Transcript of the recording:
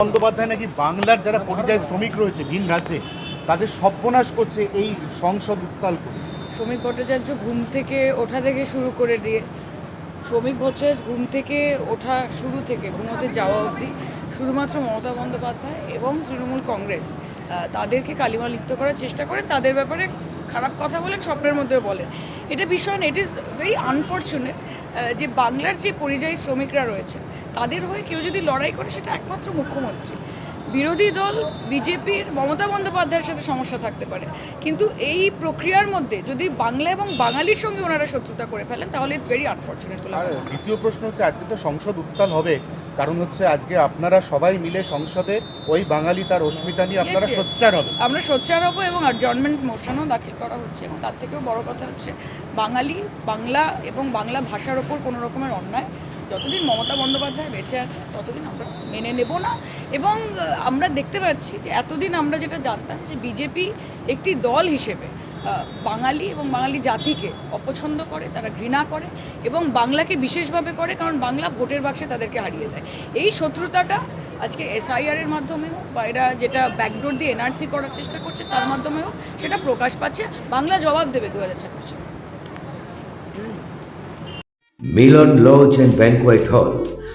বন্দ্যোপাধ্যায় নাকি বাংলার যারা পরিযায়ী শ্রমিক রয়েছে ভিন রাজ্যে, তাদের সর্বনাশ করছে এই সংসদ উত্তাল করে। শ্রমিক ভট্টাচার্য ঘুম থেকে ওঠা থেকে শুরু করে দিয়ে, শ্রমিক ভট্টাচার্য ঘুম থেকে ওঠা শুরু থেকে, ঘুমোতে যাওয়া অবধি শুধুমাত্র মমতা বন্দ্যোপাধ্যায় এবং তৃণমূল কংগ্রেস তাদেরকে কালিমা লিপ্ত করার চেষ্টা করেন, তাদের ব্যাপারে খারাপ কথা বলেন, স্বপ্নের মধ্যে বলেন। এটা বিষয় ইট ইজ ভেরি আনফর্চুনেট যে বাংলার যে পরিযায়ী শ্রমিকরা রয়েছে তাদের হয়ে কেউ যদি লড়াই করে সেটা একমাত্র মুখ্যমন্ত্রী। বিরোধী দল বিজেপির মমতা বন্দ্যোপাধ্যায়ের সাথে সমস্যা থাকতে পারে। কিন্তু এই প্রক্রিয়ার মধ্যে যদি বাংলা এবং বাঙালির সঙ্গে ওনারা শত্রুতা করে ফেলেন তাহলে ইটস ভেরি আনফর্চুনেট। দ্বিতীয় প্রশ্ন হচ্ছে আজকে তো সংসদ উত্তাল হবে। কারণ হচ্ছে আজকে আপনারা সবাই মিলে সংসদে ওই বাঙালি তার অস্মিতা নিয়ে আপনারা. সোচ্চার হবে আমরা সোচ্চার হব এবং আডজনমেন্ট মোশনও দাখিল করা হচ্ছে এবং তার থেকেও বড় কথা হচ্ছে বাঙালি বাংলা এবং বাংলা ভাষার ওপর কোনো রকমের অন্যায় যতদিন মমতা বন্দ্যোপাধ্যায় বেঁচে আছে ততদিন আমরা মেনে নেব না এবং আমরা দেখতে পাচ্ছি যে এতদিন আমরা যেটা জানতাম যে বিজেপি একটি দল হিসেবে বাঙালি এবং বাঙালি জাতিকে অপছন্দ করে, তারা ঘৃণা করে এবং বাংলাকে বিশেষভাবে করে, কারণ বাংলা ভোটের বাক্সে তাদেরকে হারিয়ে দেয়। এই শত্রুতাটা আজকে এসআইআর এর মাধ্যমে হোক বা এরা যেটা ব্যাকডোর দিয়ে এনআরসি করার চেষ্টা করছে, তার মাধ্যমে হোক, সেটা প্রকাশ পাচ্ছে। বাংলা জবাব দেবে দু হাজার ছাব্বিশে। মিলন লজ অ্যান্ড ব্যাংকোয়েট হল।